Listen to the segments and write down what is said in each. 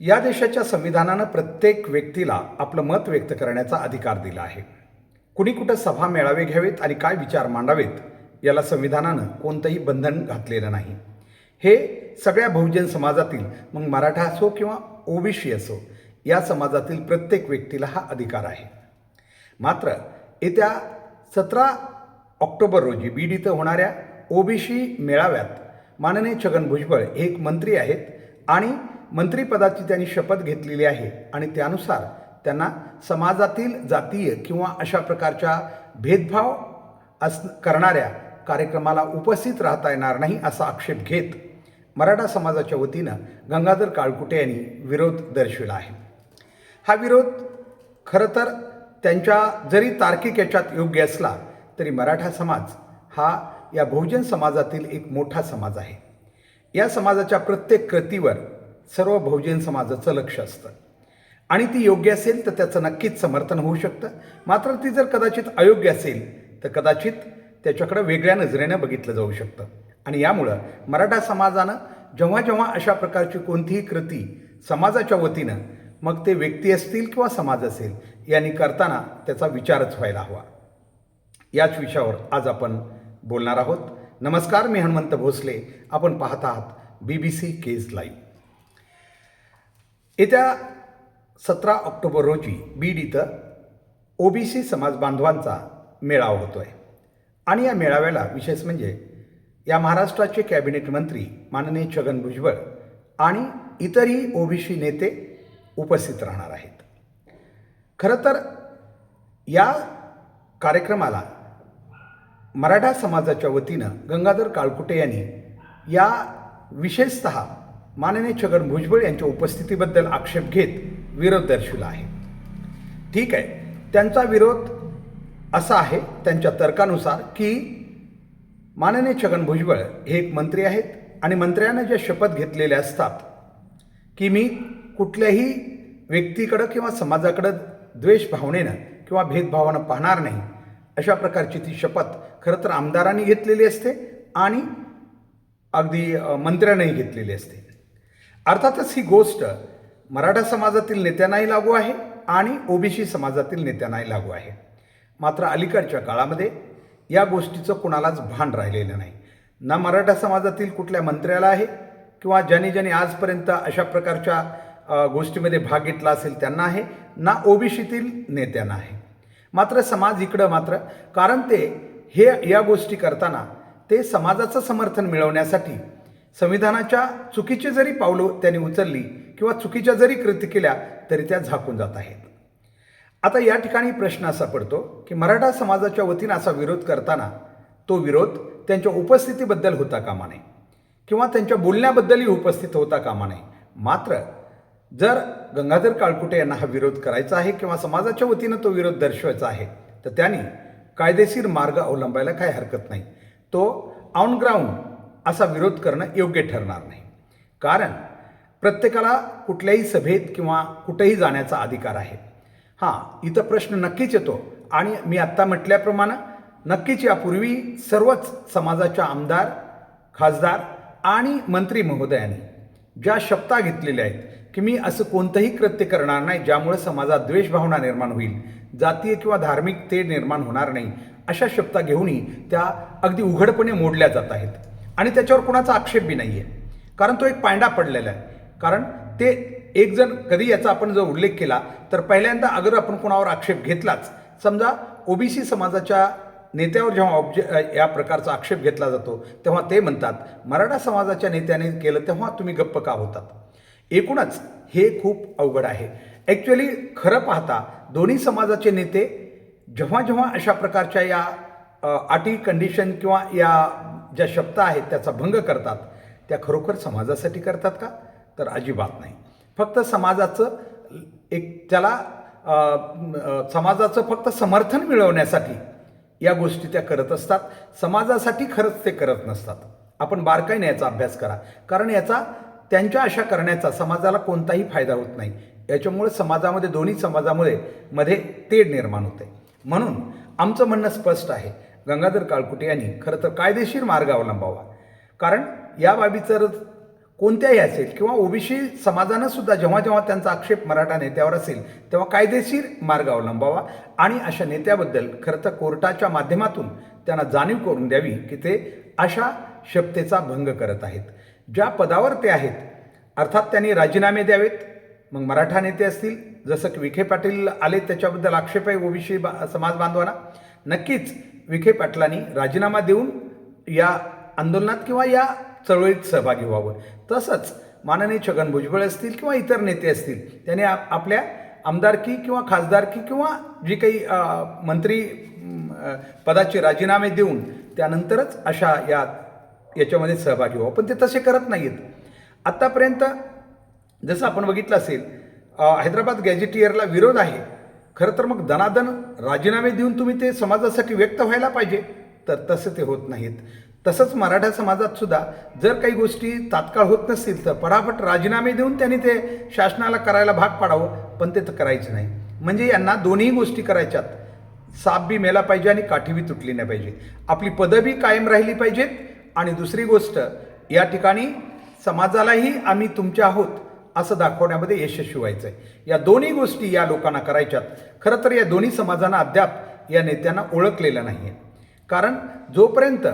या देशाच्या संविधानानं प्रत्येक व्यक्तीला आपलं मत व्यक्त करण्याचा अधिकार दिला आहे. कुणी कुठं सभा मेळावे घ्यावेत आणि काय विचार मांडावेत याला संविधानानं कोणतंही बंधन घातलेलं नाही. हे सगळ्या बहुजन समाजातील मग मराठा असो किंवा ओबीसी असो या समाजातील प्रत्येक व्यक्तीला हा अधिकार आहे. मात्र येत्या सतरा ऑक्टोबर रोजी बीड इथं होणाऱ्या ओबीसी मेळाव्यात माननीय छगन भुजबळ हे एक मंत्री आहेत आणि मंत्रिपदाची त्यांनी शपथ घेतलेली आहे आणि त्यानुसार त्यांना समाजातील जातीय किंवा अशा प्रकारच्या भेदभाव अस करणाऱ्या कार्यक्रमाला उपस्थित राहता येणार नाही असा आक्षेप घेत मराठा समाजाच्या वतीनं गंगाधर काळकुटे यांनी विरोध दर्शविला आहे. हा विरोध खरं तर त्यांच्या जरी तार्किक याच्यात योग्य असला तरी मराठा समाज हा या बहुजन समाजातील एक मोठा समाज आहे. या समाजाच्या प्रत्येक कृतीवर सर्व बहुजन समाजाचं लक्ष असतं. आणि ती योग्य असेल तर त्याचं नक्कीच समर्थन होऊ शकतं. मात्र ती जर कदाचित अयोग्य असेल तर कदाचित त्याच्याकडं वेगळ्या नजरेनं बघितलं जाऊ शकतं. आणि यामुळं मराठा समाजानं जेव्हा जेव्हा अशा प्रकारची कोणतीही कृती समाजाच्या वतीनं मग ते व्यक्ती असतील किंवा समाज असेल यांनी करताना त्याचा विचारच व्हायला हवा. याच विषयावर आज आपण बोलणार आहोत. नमस्कार मी हनुमंत भोसले. आपण पाहत आहात B B C Kej live येत्या सतरा ऑक्टोबर रोजी बीड इथं ओबीसी समाज बांधवांचा मेळावा होतो आहे आणि या मेळाव्याला विशेष म्हणजे या महाराष्ट्राचे कॅबिनेट मंत्री माननीय छगन भुजबळ आणि इतरही ओबीसी नेते उपस्थित राहणार आहेत. खरं तर या कार्यक्रमाला मराठा समाजाच्या वतीनं गंगाधर काळकुटे यांनी या विशेषत माननीय छगन भुजबळ यांच्या उपस्थितीबद्दल आक्षेप घेत विरोध दर्शविला आहे. ठीक आहे. त्यांचा विरोध असा आहे त्यांच्या तर्कानुसार की माननीय छगन भुजबळ हे एक मंत्री आहेत आणि मंत्र्यानं ज्या शपथ घेतलेल्या असतात की मी कुठल्याही व्यक्तीकडं किंवा समाजाकडं द्वेष भावनेनं किंवा भेदभावानं पाहणार नाही अशा प्रकारची ती शपथ खरं तर आमदारांनी घेतलेली असते आणि अगदी मंत्र्यांनाही मंत्र्यानंही घेतलेली असते. अर्थातच ही गोष्ट मराठा समाजातील नेत्यांनाही लागू आहे आणि ओबीसी समाजातील नेत्यांनाही लागू आहे. मात्र अलीकडच्या काळामध्ये या गोष्टीचं कुणालाच भान राहिलेलं नाही. ना मराठा समाजातील कुठल्या मंत्र्याला आहे किंवा ज्यांनी ज्यांनी आजपर्यंत अशा प्रकारच्या गोष्टीमध्ये भाग घेतला असेल त्यांना आहे ना ओबीसीतील नेत्यांना आहे. मात्र समाज इकडं मात्र कारण ते हे या गोष्टी करताना ते समाजाचं समर्थन मिळवण्यासाठी संविधानाच्या चुकीची जरी पावलं त्यांनी उचलली किंवा चुकीच्या जरी कृती केल्या तरी त्या झाकून जात आहेत. आता या ठिकाणी प्रश्न असा पडतो की मराठा समाजाच्या वतीनं असा विरोध करताना तो विरोध त्यांच्या उपस्थितीबद्दल होता कामा नये किंवा त्यांच्या बोलण्याबद्दलही उपस्थित होता कामा नये. मात्र जर गंगाधर काळकुटे यांना हा विरोध करायचा आहे किंवा समाजाच्या वतीनं तो विरोध दर्शवायचा आहे तर त्यांनी कायदेशीर मार्ग अवलंबायला काही हरकत नाही. तो ऑन ग्राउंड असा विरोध करणं योग्य ठरणार नाही. कारण प्रत्येकाला कुठल्याही सभेत किंवा कुठेही जाण्याचा अधिकार आहे. हां इथं प्रश्न नक्कीच येतो. आणि मी आत्ता म्हटल्याप्रमाणे नक्कीच यापूर्वी सर्वच समाजाच्या आमदार खासदार आणि मंत्री महोदयांनी ज्या शपथा घेतलेल्या आहेत की मी असं कोणतंही कृत्य करणार नाही ज्यामुळे समाजात द्वेषभावना निर्माण होईल जातीय किंवा धार्मिक ते निर्माण होणार नाही अशा शपथा घेऊनही त्या अगदी उघडपणे मोडल्या जात आहेत. आणि त्याच्यावर कोणाचा आक्षेप बी नाही आहे कारण तो एक पांडा पडलेला आहे. कारण ते एक जण कधी याचा आपण जर उल्लेख केला तर पहिल्यांदा अगर आपण कोणावर आक्षेप घेतलाच समजा ओबीसी समाजाच्या नेत्यावर जेव्हा ऑब्जे या प्रकारचा आक्षेप घेतला जातो तेव्हा ते म्हणतात मराठा समाजाच्या नेत्याने केलं तेव्हा तुम्ही गप्प का होतात? एकूणच हे खूप अवघड आहे. ॲक्च्युली खरं पाहता दोन्ही समाजाचे नेते जेव्हा जेव्हा अशा प्रकारच्या या अटी कंडिशन किंवा या ज्या शब्द आहेत त्याचा भंग करतात त्या खरोखर समाजासाठी करतात का? तर अजिबात नाही. फक्त समाजाचं एक त्याला समाजाचं फक्त समर्थन मिळवण्यासाठी या गोष्टी त्या करत असतात. समाजासाठी खरंच ते करत नसतात. आपण बारकाईने याचा अभ्यास करा. कारण याचा त्यांच्या अशा करण्याचा समाजाला कोणताही फायदा होत नाही. याच्यामुळे समाजामध्ये दोन्ही समाजामुळे मध्ये तेढ निर्माण होते. म्हणून आमचं म्हणणं स्पष्ट आहे. गंगाधर काळकुटे यांनी. खरं तर कायदेशीर मार्ग अवलंबावा. कारण या बाबीचं जर कोणत्याही असेल किंवा ओबीसी समाजानं सुद्धा जेव्हा जेव्हा त्यांचा आक्षेप मराठा नेत्यावर असेल तेव्हा कायदेशीर मार्ग अवलंबावा. आणि अशा नेत्याबद्दल खरं तर कोर्टाच्या माध्यमातून त्यांना जाणीव करून द्यावी की ते अशा शपथेचा भंग करत आहेत. ज्या पदावर ते आहेत अर्थात त्यांनी राजीनामे द्यावेत मग मराठा नेते असतील जसं की विखे पाटील आले त्याच्याबद्दल आक्षेप आहे ओबीसी बा समाज बांधवांना. नक्कीच विखे पाटलांनी राजीनामा देऊन या आंदोलनात किंवा या चळवळीत सहभागी व्हावं. तसंच माननीय छगन भुजबळ असतील किंवा इतर नेते असतील त्याने आप आपल्या आमदारकी किंवा खासदारकी किंवा जी काही मंत्री पदाचे राजीनामे देऊन त्यानंतरच अशा या याच्यामध्ये सहभागी व्हावं. पण ते तसे करत नाहीत. आत्तापर्यंत जसं आपण बघितलं असेल हैदराबाद गॅजेटियरला विरोध आहे. खरं तर मग दनादन राजीनामे देऊन तुम्ही ते समाजासाठी व्यक्त व्हायला पाहिजे. तर तसं ते होत नाहीत. तसंच मराठा समाजात सुद्धा जर काही गोष्टी तात्काळ होत नसतील तर पटापट राजीनामे देऊन त्यांनी ते शासनाला करायला भाग पाडावं पण ते तर करायचं नाही. म्हणजे यांना दोन्ही गोष्टी करायच्यात. साप बी मेला पाहिजे आणि काठी बी तुटली नाही पाहिजे. आपली पदं बी कायम राहिली पाहिजेत. आणि दुसरी गोष्ट या ठिकाणी समाजालाही आम्ही तुमच्या आहोत. असं दाखवण्यामध्ये यशस्वी व्हायचं आहे या दोन्ही गोष्टी या लोकांना करायच्यात. खरं तर या दोन्ही समाजांना अद्याप या नेत्यांना ओळखलेलं नाही आहे कारण जोपर्यंत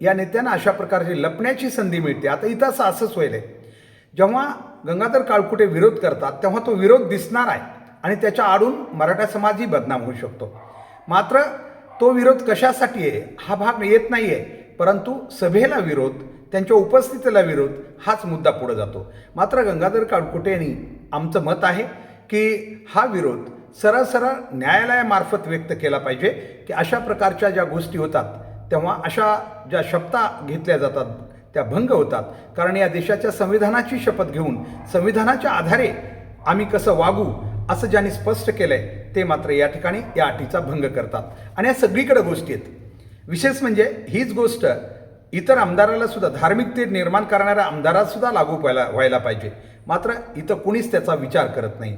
या नेत्यांना अशा प्रकारची लपण्याची संधी मिळते आता इथं असं असंच होईल आहे. जेव्हा गंगाधर काळकुटे विरोध करतात तेव्हा तो विरोध दिसणार आहे आणि त्याच्या आडून मराठा समाजही बदनाम होऊ शकतो. मात्र तो विरोध कशासाठी आहे हा भाग येत नाही आहे परंतु सभेला विरोध त्यांच्या उपस्थितीला विरोध हाच मुद्दा पुढे जातो. मात्र गंगाधर काळकुटे यांनी आमचं मत आहे की हा विरोध सरळ सरळ न्यायालयामार्फत व्यक्त केला पाहिजे की अशा प्रकारच्या ज्या गोष्टी होतात तेव्हा अशा ज्या शपथा घेतल्या जातात त्या भंग होतात. कारण या देशाच्या संविधानाची शपथ घेऊन संविधानाच्या आधारे आम्ही कसं वागू असं ज्यांनी स्पष्ट केलंय ते मात्र या ठिकाणी या अटीचा भंग करतात. आणि या सगळीकडे गोष्टी आहेत. विशेष म्हणजे हीच गोष्ट इतर आमदाराला सुद्धा धार्मिक तेढ निर्माण करणाऱ्या आमदारात सुद्धा लागू व्हायला व्हायला पाहिजे. मात्र इथं कुणीच त्याचा विचार करत नाही.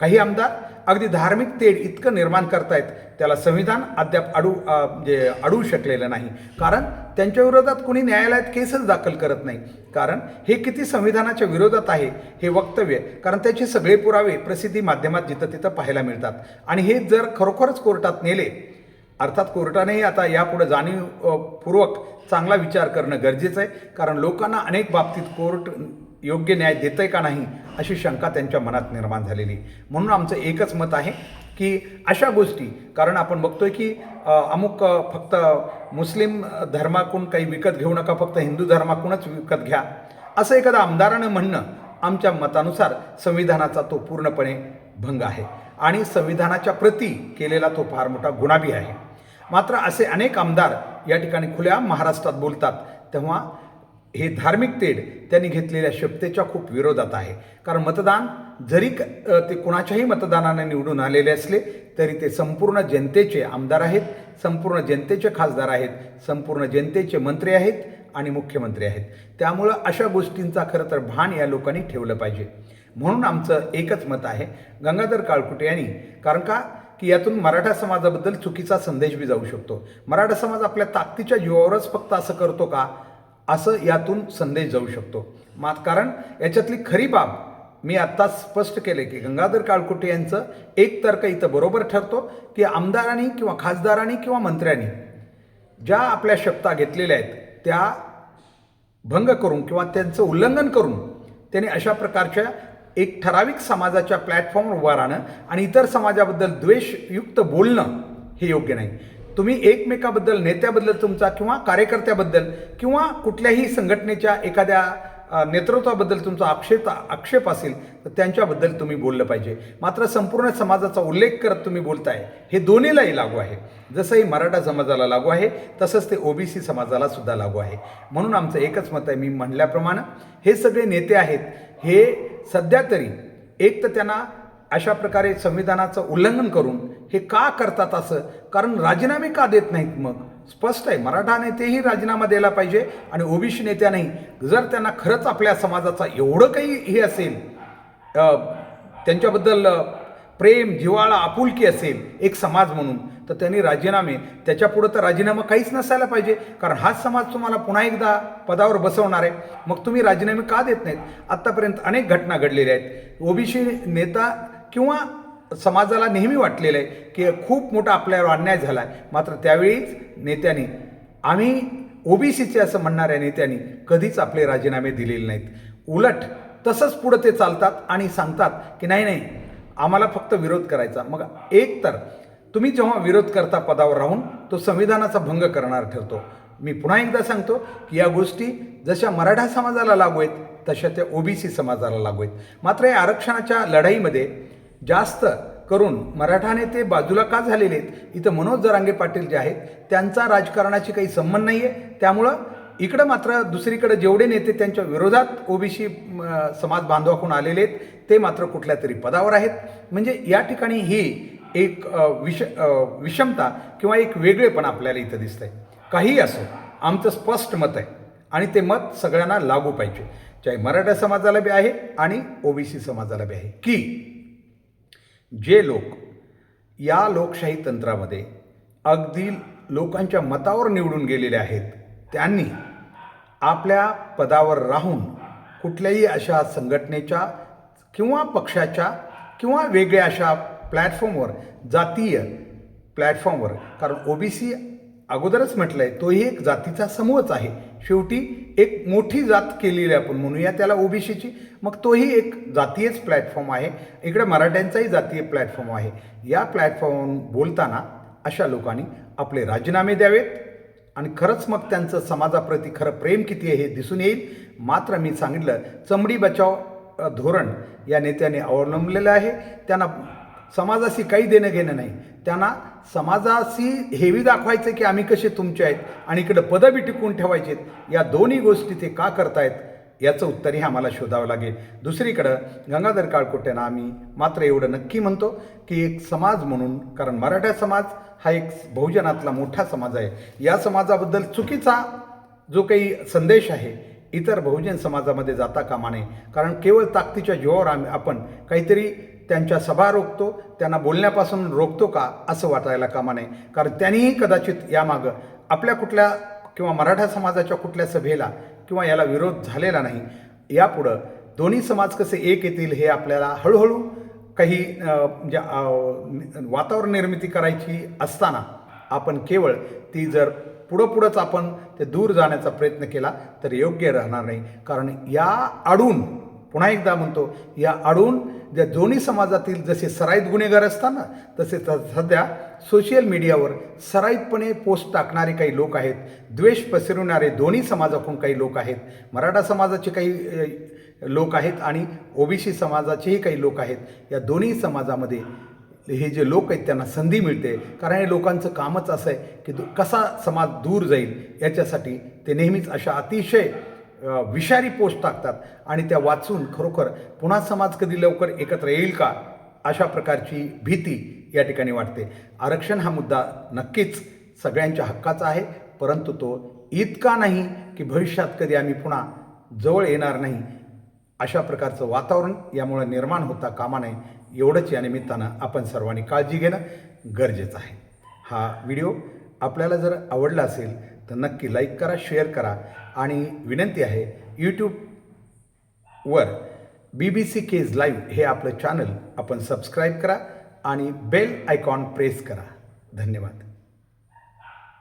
काही आमदार अगदी धार्मिक तेढ इतकं निर्माण करतायत त्याला संविधान अद्याप अडू म्हणजे अडवू शकलेलं नाही. कारण त्यांच्या विरोधात कुणी न्यायालयात केसच दाखल करत नाही. कारण हे किती संविधानाच्या विरोधात आहे हे वक्तव्य. कारण त्याचे सगळे पुरावे प्रसिद्धी माध्यमात जिथं तिथं पाहायला मिळतात. आणि हे जर खरोखरच कोर्टात नेले अर्थात कोर्टानेही आता यापुढे जाणीवपूर्वक चांगला विचार करणं गरजेचं आहे. कारण लोकांना अनेक बाबतीत कोर्ट योग्य न्याय देतंय का नाही अशी शंका त्यांच्या मनात निर्माण झालेली. आहे. म्हणून आमचं एकच मत आहे की अशा गोष्टी कारण आपण बघतोय की अमुक फक्त मुस्लिम धर्माकून काही विकत घेऊ नका फक्त हिंदू धर्माकूनच विकत घ्या. असं एखादं आमदारानं म्हणणं आमच्या मतानुसार संविधानाचा तो पूर्णपणे भंग आहे. आणि संविधानाच्या प्रती केलेला तो फार मोठा गुणाबी आहे. मात्र असे अनेक आमदार या ठिकाणी खुल्या महाराष्ट्रात बोलतात. तेव्हा हे धार्मिक तेढ त्यांनी घेतलेल्या शपथेच्या खूप विरोधात आहे. कारण मतदान जरी क- ते कुणाच्याही मतदानाने निवडून आलेले असले तरी ते संपूर्ण जनतेचे आमदार आहेत संपूर्ण जनतेचे खासदार आहेत संपूर्ण जनतेचे मंत्री आहेत आणि मुख्यमंत्री आहेत. त्यामुळं अशा गोष्टींचा खरं तर भान या लोकांनी ठेवलं पाहिजे. म्हणून आमचं एकच मत आहे गंगाधर काळकुटे यांनी कारण का की यातून मराठा समाजाबद्दल चुकीचा संदेश बी जाऊ शकतो. मराठा समाज आपल्या ताकदीच्या जीवावरच फक्त असं करतो का? असं यातून संदेश जाऊ शकतो. मात कारण याच्यातली खरी बाब मी आत्ता स्पष्ट केले की गंगाधर काळकुटे यांचं एक तर्क इथं बरोबर ठरतो की आमदारांनी किंवा खासदारांनी किंवा मंत्र्यांनी ज्या आपल्या शब्दा घेतलेल्या आहेत त्या भंग करून किंवा त्यांचं उल्लंघन करून त्यांनी अशा प्रकारच्या एक ठराविक समाजाच्या प्लॅटफॉर्मवर उभं राहणं आणि इतर समाजाबद्दल द्वेषयुक्त बोलणं हे योग्य नाही. तुम्ही एकमेकाबद्दल नेत्याबद्दल तुमचा किंवा कार्यकर्त्याबद्दल किंवा कुठल्याही संघटनेच्या एखाद्या नेतृत्वाबद्दल तुमचा आक्षेप आक्षेप असेल तर त्यांच्याबद्दल तुम्ही बोललं पाहिजे. मात्र संपूर्ण समाजाचा उल्लेख करत तुम्ही बोलताय हे दोन्हीलाही लागू आहे. जसंही मराठा समाजाला लागू आहे तसंच ते ओबीसी समाजाला सुद्धा लागू आहे. म्हणून आमचं एकच मत आहे मी म्हणल्याप्रमाणे हे सगळे नेते आहेत हे सध्या तरी एक तर त्यांना अशा प्रकारे संविधानाचं उल्लंघन करून हे का करतात असं? कारण राजीनामे का देत नाहीत मग? स्पष्ट आहे मराठा नेतेही राजीनामा द्यायला पाहिजे आणि ओबीसी नेत्यानेही जर त्यांना खरंच आपल्या समाजाचा एवढं काही हे असेल त्यांच्याबद्दल प्रेम जिवाळा आपुलकी असेल एक समाज म्हणून तर त्यांनी राजीनामे त्याच्यापुढं तर राजीनामा काहीच नसायला पाहिजे. कारण हाच समाज तुम्हाला पुन्हा एकदा पदावर बसवणार आहे. मग तुम्ही राजीनामे का देत नाहीत? आत्तापर्यंत अनेक घटना घडलेल्या आहेत. ओबीसी नेता किंवा समाजाला नेहमी वाटलेलं आहे की खूप मोठा आपल्यावर अन्याय झाला आहे मात्र त्यावेळीच नेत्यांनी आम्ही ओबीसीचे असं म्हणणाऱ्या नेत्यांनी कधीच आपले राजीनामे दिलेले नाहीत. उलट तसंच पुढं ते चालतात आणि सांगतात की नाही नाही आम्हाला फक्त विरोध करायचा. मग एक तर तुम्ही जेव्हा विरोध करता पदावर राहून तो संविधानाचा भंग करणार ठरतो. मी पुन्हा एकदा सांगतो की या गोष्टी जशा मराठा समाजाला लागू आहेत तशा त्या ओबीसी समाजाला लागू आहेत. मात्र या आरक्षणाच्या लढाईमध्ये जास्त करून मराठा नेते बाजूला का झालेले आहेत? इथं मनोज जरांगे पाटील जे आहेत त्यांचा राजकारणाशी काही संबंध नाही आहे त्यामुळं इकडं मात्र दुसरीकडे जेवढे नेते त्यांच्या विरोधात ओबीसी समाज बांधवाकडून आलेले आहेत ते मात्र कुठल्या तरी पदावर आहेत. म्हणजे या ठिकाणी ही एक विष विषमता किंवा एक वेगळेपण आपल्याला इथं दिसतंय. काहीही असो आमचं स्पष्ट मत आहे आणि ते मत सगळ्यांना लागू पाहिजे. चाहे मराठा समाजाला बी आहे आणि ओबीसी समाजाला बी आहे. की जे लोक या लोकशाही तंत्रामध्ये अगदी लोकांच्या मतावर निवडून गेलेले आहेत त्यांनी आपल्या पदावर राहून कुठल्याही अशा संघटनेच्या किंवा पक्षाच्या किंवा वेगळ्या अशा प्लॅटफॉर्मवर जातीय प्लॅटफॉर्मवर कारण ओ बी सी अगोदरच म्हटलं आहे तोही एक जातीचा समूहच आहे. शेवटी एक मोठी जात केलेली आपण म्हणूया त्याला ओबीसीची मग तोही एक जातीयच प्लॅटफॉर्म आहे. इकडे मराठ्यांचाही जातीय प्लॅटफॉर्म आहे. या प्लॅटफॉर्मवरून बोलताना अशा लोकांनी आपले राजीनामे द्यावेत. आणि खरंच मग त्यांचं समाजाप्रती खरं प्रेम किती आहे हे दिसून येईल. मात्र मी सांगितलं चमडी बचाव धोरण या नेत्याने अवलंबलेलं आहे. त्यांना समाजाशी काही देणं घेणं नाही. त्यांना समाजाशी हेवी दाखवायचं की आम्ही कसे तुमचे आहेत आणि इकडं पदवी टिकवून ठेवायचे आहेत. या दोन्ही गोष्टी ते का करतायत याचं उत्तरही आम्हाला शोधावं लागेल. दुसरीकडं गंगाधर काळकोट्यांना आम्ही मात्र एवढं नक्की म्हणतो की एक समाज म्हणून कारण मराठा समाज हा एक बहुजनातला मोठा समाज आहे. या समाजाबद्दल चुकीचा जो काही संदेश आहे इतर बहुजन समाजामध्ये जाता कामा नये. कारण केवळ ताकदीच्या जीवावर आम्ही आपण काहीतरी त्यांच्या सभा रोखतो त्यांना बोलण्यापासून रोखतो का असं वाटायला कामा नये. कारण त्यांनीही कदाचित यामागं आपल्या कुठल्या किंवा मराठा समाजाच्या कुठल्या सभेला किंवा याला विरोध झालेला नाही. यापुढं दोन्ही समाज कसे एक येतील हे आपल्याला हळूहळू काही म्हणजे वातावरण निर्मिती करायची असताना आपण केवळ ती जर पुढं पुढंच आपण ते दूर जाण्याचा प्रयत्न केला तर योग्य राहणार नाही. कारण या आडून पुन्हा एकदा म्हणतो या आडून ज्या दोन्ही समाजातील जसे सराईत गुन्हेगार असताना तसे सध्या सोशल मीडियावर सराईतपणे पोस्ट टाकणारे काही लोक आहेत द्वेष पसरवणारे दोन्ही समाजाकडून काही लोक आहेत. मराठा समाजाचे काही लोक आहेत आणि ओबीसी समाजाचेही काही लोक आहेत. या दोन्ही समाजामध्ये हे जे लोक आहेत त्यांना संधी मिळते. कारण हे लोकांचं कामच असं आहे की कसा समाज दूर जाईल याच्यासाठी ते नेहमीच अशा अतिशय विषारी पोस्ट टाकतात आणि त्या वाचून खरोखर पुन्हा समाज कधी लवकर एकत्र येईल का अशा प्रकारची भीती या ठिकाणी वाटते. आरक्षण हा मुद्दा नक्कीच सगळ्यांच्या हक्काचा आहे परंतु तो इतका नाही की भविष्यात कधी आम्ही पुन्हा जवळ येणार नाही. अशा प्रकारचं वातावरण यामुळे निर्माण होता कामा नये एवढंच या निमित्तानं आपण सर्वांनी काळजी घेणं गरजेचं आहे. हा व्हिडिओ आपल्याला जर आवडला असेल तर नक्की लाईक करा शेअर करा आणि विनंती आहे यूट्यूबवर B B C Kej live हे आपलं चॅनल आपण सबस्क्राईब करा आणि बेल आयकॉन प्रेस करा. धन्यवाद.